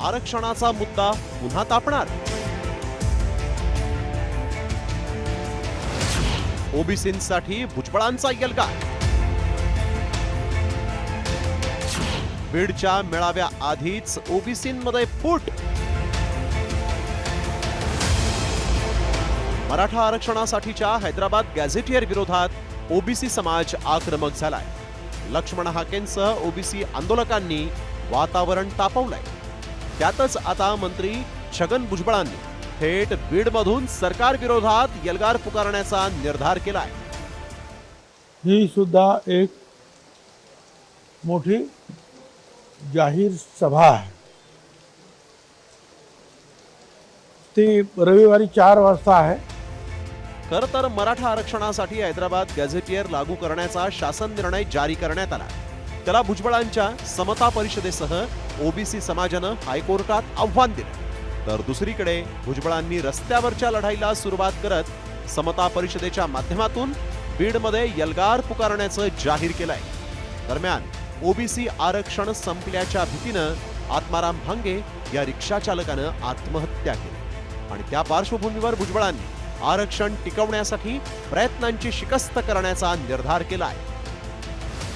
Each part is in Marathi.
आरक्षणाचा मुद्दा पुन्हा तापणार. ओबीसींसाठी भुजबळांचा यलगार बीडच्या मेळाव्या आधीच ओबीसींमध्ये फूट. मराठा आरक्षणासाठीच्या हैदराबाद गॅझेटियर विरोधात ओबीसी समाज आक्रमक झालाय. लक्ष्मण हाकेंसह ओबीसी आंदोलकांनी वातावरण तापवलंय. त्यातच आता मंत्री छगन भुजबळांनी थेट बीडमधून सरकार विरोधात यलगार पुकारण्याचा निर्धार केलाय. ही सुद्धा एक मोठी जाहीर सभा आहे. ती रविवारी चार वाजता आहे. खर तर मराठा आरक्षणासाठी हैदराबाद गॅझेटियर लागू करण्याचा शासन निर्णय जारी करण्यात आला. त्याला भुजबळांच्या समता परिषदेसह ओबीसी समाजानं हायकोर्टात आव्हान दिलं. तर दुसरीकडे भुजबळांनी रस्त्यावरच्या लढाईला सुरुवात करत समता परिषदेच्या माध्यमातून बीडमध्ये यलगार पुकारण्याचं जाहीर केलंय. दरम्यान ओबीसी आरक्षण संपल्याच्या भीतीनं आत्माराम भांगे या रिक्षा चालकानं आत्महत्या केली. आणि त्या पार्श्वभूमीवर भुजबळांनी आरक्षण टिकवण्यासाठी प्रयत्नांची शिकस्त करण्याचा निर्धार केलाय.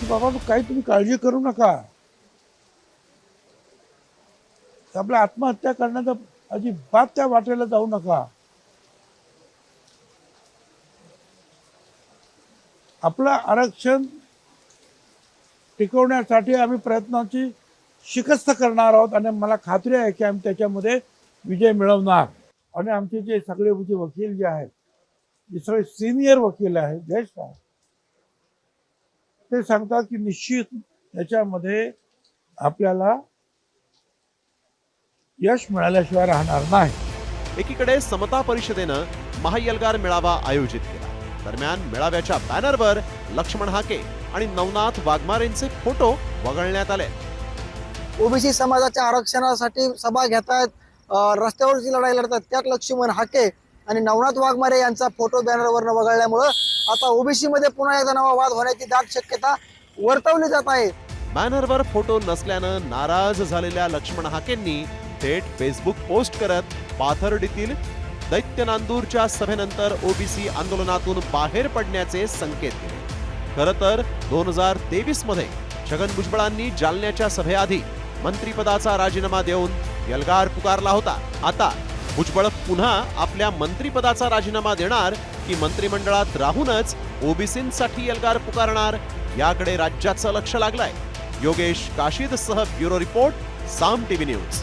बाबा काही तुम्ही काळजी करू नका. आपल्या आत्महत्या करण्याचा अजिबात त्या वाटेला जाऊ नका. आपलं आरक्षण टिकवण्यासाठी आम्ही प्रयत्नांची शिकस्त करणार आहोत आणि मला खात्री आहे की आम्ही त्याच्यामध्ये विजय मिळवणार. आणि आमचे जे सगळे जे वकील जे आहेत जे सगळे सिनियर वकील आहेत ज्येष्ठ आहेत ते सांगतात की निश्चित याच्यामध्ये आपल्याला यश मिळाल्याशिवाय राहणार नाही. एकीकडे समता परिषदेनं महायलगार मेळावा आयोजित केला. दरम्यान मेळाव्याच्या बॅनरवर लक्ष्मण हाके आणि नवनाथ वाघमारेंचे फोटो वगळण्यात आले. ओबीसी समाजाच्या आरक्षणासाठी सभा घेतायत रस्त्यावरची लढाई लढतात त्यात लक्ष्मण हाके आणि नवनाथ वाघमारे यांचा फोटो बॅनरवर वगळल्यामुळं आता ओबीसी मध्ये पुन्हा एकदा नवा वाद होण्याची दाट शक्यता वर्तवली जात आहे. बॅनरवर फोटो नसल्यानं नाराज झालेल्या लक्ष्मण हाकेंनी थेट फेसबुक पोस्ट करत पाथर्डीतील दैत्य नांदूरच्या सभेनंतर ओबीसी आंदोलनातून बाहेर पडण्याचे संकेत दिले. खरं तर दोन हजार तेवीसमध्ये छगन भुजबळांनी जालन्याच्या सभेआधी मंत्रिपदाचा राजीनामा देऊन यलगार पुकारला होता. आता भुजबळ पुन्हा आपल्या मंत्रिपदाचा राजीनामा देणार की मंत्रिमंडळात राहूनच ओबीसींसाठी यलगार पुकारणार याकडे राज्याचं लक्ष लागलंय. योगेश काशीद सह bureau report Saam TV news.